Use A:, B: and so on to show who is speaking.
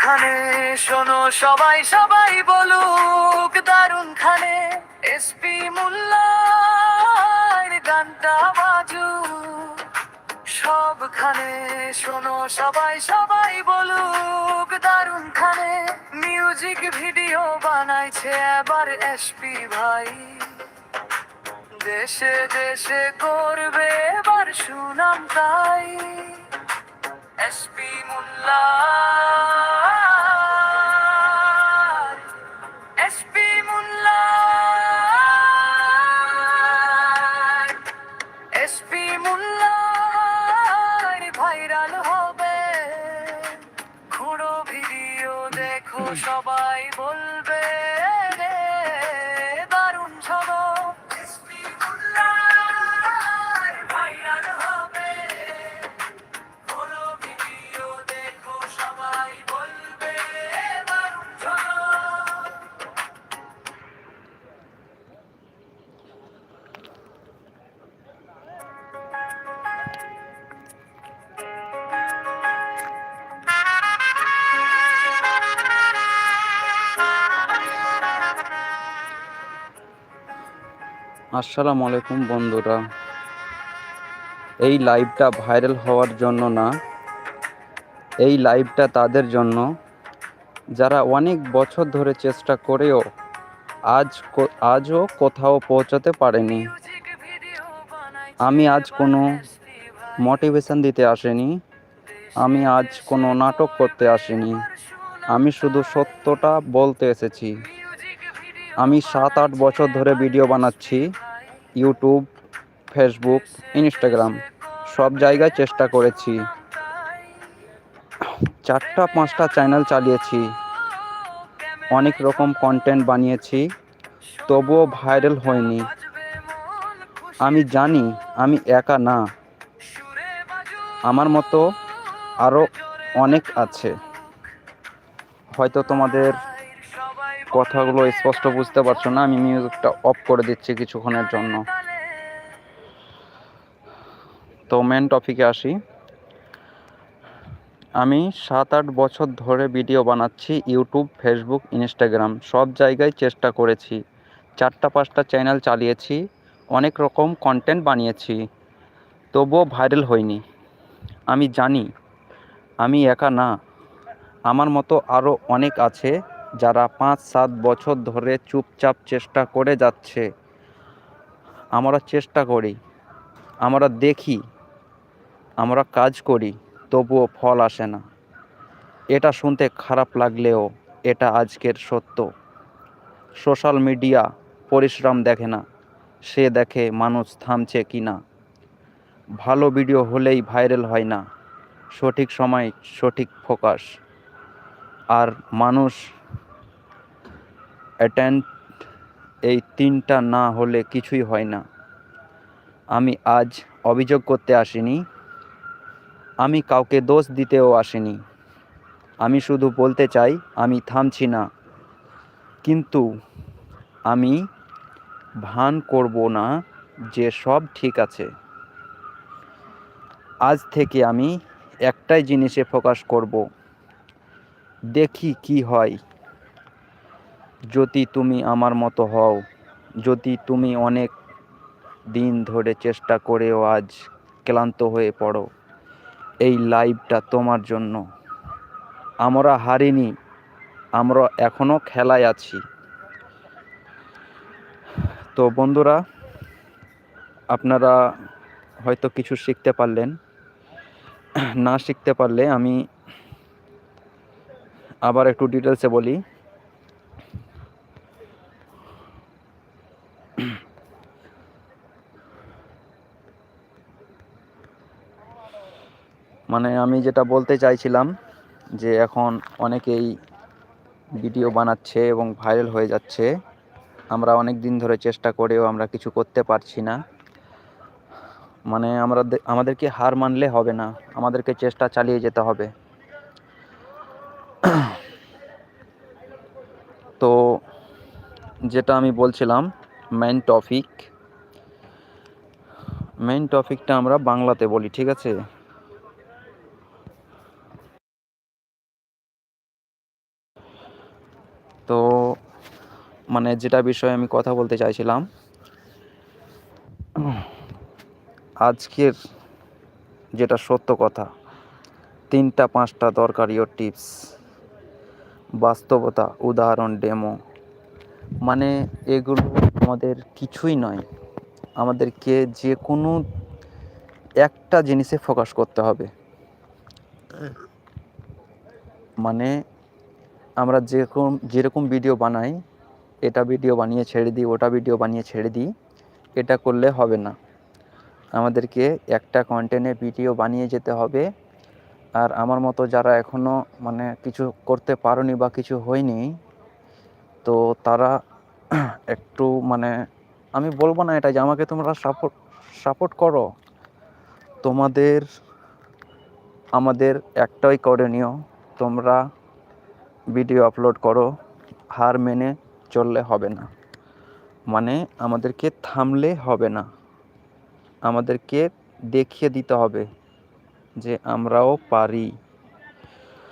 A: খানে শোনো সবাই সবাই বলুক দারুণ খানে। এসপি মোল্লার গানটা বাজু সবখানে, শোনো সবাই সবাই বলুক দারুণ খানে। মিউজিক ভিডিও বানাইছে এবার এসপি ভাই। দেশে দেশে করবে এবার সুনাম তাই। এসপি মোল্লা
B: আসসালামু আলাইকুম বন্ধুরা। এই লাইভটা ভাইরাল হওয়ার জন্য না, এই লাইভটা তাদের জন্য। যারা অনেক বছর ধরে চেষ্টা করেও আজ আজও কোথাও পৌঁছাতে পারেনি। আমি আজ কোনো মোটিভেশন দিতে আসিনি। আমি আজ কোনো নাটক করতে আসিনি। আমি শুধু সত্যটা বলতে এসেছি। আমি সাত আট বছর ধরে ভিডিও বানাচ্ছি ইউটিউব ফেসবুক ইনস্টাগ্রাম সব জায়গায় চেষ্টা করেছি। চারটা, পাঁচটা চ্যানেল চালিয়েছি। অনেক রকম কন্টেন্ট বানিয়েছি, তবুও ভাইরাল হয়নি। আমি জানি, আমি একা না। আমার মতো আরও অনেক আছে। হয়তো তোমাদের কথাগুলো স্পষ্ট বুঝতে পারছ না, আমি মিউজিকটা অফ করে দিচ্ছি কিছুক্ষণের জন্য। তো মেন টপিকে আসি। আমি সাত আট বছর ধরে ভিডিও বানাচ্ছি ইউটিউব ফেসবুক ইনস্টাগ্রাম সব জায়গায় চেষ্টা করেছি। চারটা পাঁচটা চ্যানেল চালিয়েছি, অনেক রকম কন্টেন্ট বানিয়েছি, তবুও ভাইরাল হয়নি আমি জানি, আমি একা না, আমার মতো আরও অনেক আছে যারা পাঁচ, সাত বছর ধরে চুপচাপ চেষ্টা করে যাচ্ছে, আমরা চেষ্টা করি, আমরা দেখি, আমরা কাজ করি, তবুও ফল আসে না। এটা শুনতে খারাপ লাগলেও এটা আজকের সত্য। সোশ্যাল মিডিয়া পরিশ্রম দেখে না, সে দেখে মানুষ থামছে কি না। ভালো ভিডিও হলেই ভাইরাল হয় না, সঠিক সময় সঠিক ফোকাস। আর মানুষ অ্যাটেন্ড এই তিনটা না হলে কিছুই হয় না। আমি আজ অভিযোগ করতে আসিনি। আমি কাউকে দোষ দিতেও আসিনি। আমি শুধু বলতে চাই, আমি থামছি না। কিন্তু আমি ভান করব না যে সব ঠিক আছে। আজ থেকে আমি একটাই জিনিসে ফোকাস করব। দেখি কি হয়। যদি তুমি আমার মতো হও, যদি তুমি অনেক দিন ধরে চেষ্টা করেও আজ ক্লান্ত হয়ে পড়ো, এই লাইভটা তোমার জন্য। আমরা হারিনি, আমরা এখনও খেলায় আছি। তো বন্ধুরা, আপনারা হয়তো কিছু শিখতে পারলেন। না শিখতে পারলে আমি আবার একটু ডিটেলসে বলি। মানে আমি যেটা বলতে চাইছিলাম যে এখন অনেকেই ভিডিও বানাচ্ছে এবং ভাইরাল হয়ে যাচ্ছে। আমরা অনেক দিন ধরে চেষ্টা করেও আমরা কিছু করতে পারছি না। মানে আমরা আমাদেরকে হার মানলে হবে না, আমাদেরকে চেষ্টা চালিয়ে যেতে হবে। তো যেটা আমি বলছিলাম মেন টপিক মেন টপিকটা আমরা বাংলাতে বলি, ঠিক আছে? মানে যেটা বিষয়ে আমি কথা বলতে চাইছিলাম, আজকের যেটা সত্য কথা, তিনটা পাঁচটা দরকারিও টিপস, বাস্তবতা, উদাহরণ, ডেমো মানে এগুলো আমাদের কিছুই নয়। আমাদেরকে যে কোনো একটা জিনিসে ফোকাস করতে হবে। মানে আমরা যেরকম যেরকম ভিডিও বানাই, এটা ভিডিও বানিয়ে ছেড়ে দিই, ওটা ভিডিও বানিয়ে ছেড়ে দিই, এটা করলে হবে না। আমাদেরকে একটা কন্টেন্টে ভিডিও বানিয়ে যেতে হবে। আর আমার মতো যারা এখনও মানে কিছু করতে পারোনি বা কিছু হয়নি, তো তারা একটু মানে আমি বলব না এটা যে আমাকে তোমরা সাপোর্ট সাপোর্ট করো। তোমাদের, আমাদের একটাই করণীয়, তোমরা ভিডিও আপলোড করো, হার মেনে চললে হবে না। মানে আমাদেরকে থামলে হবে না। আমাদেরকে দেখিয়ে দিতে হবে যে আমরাও পারি।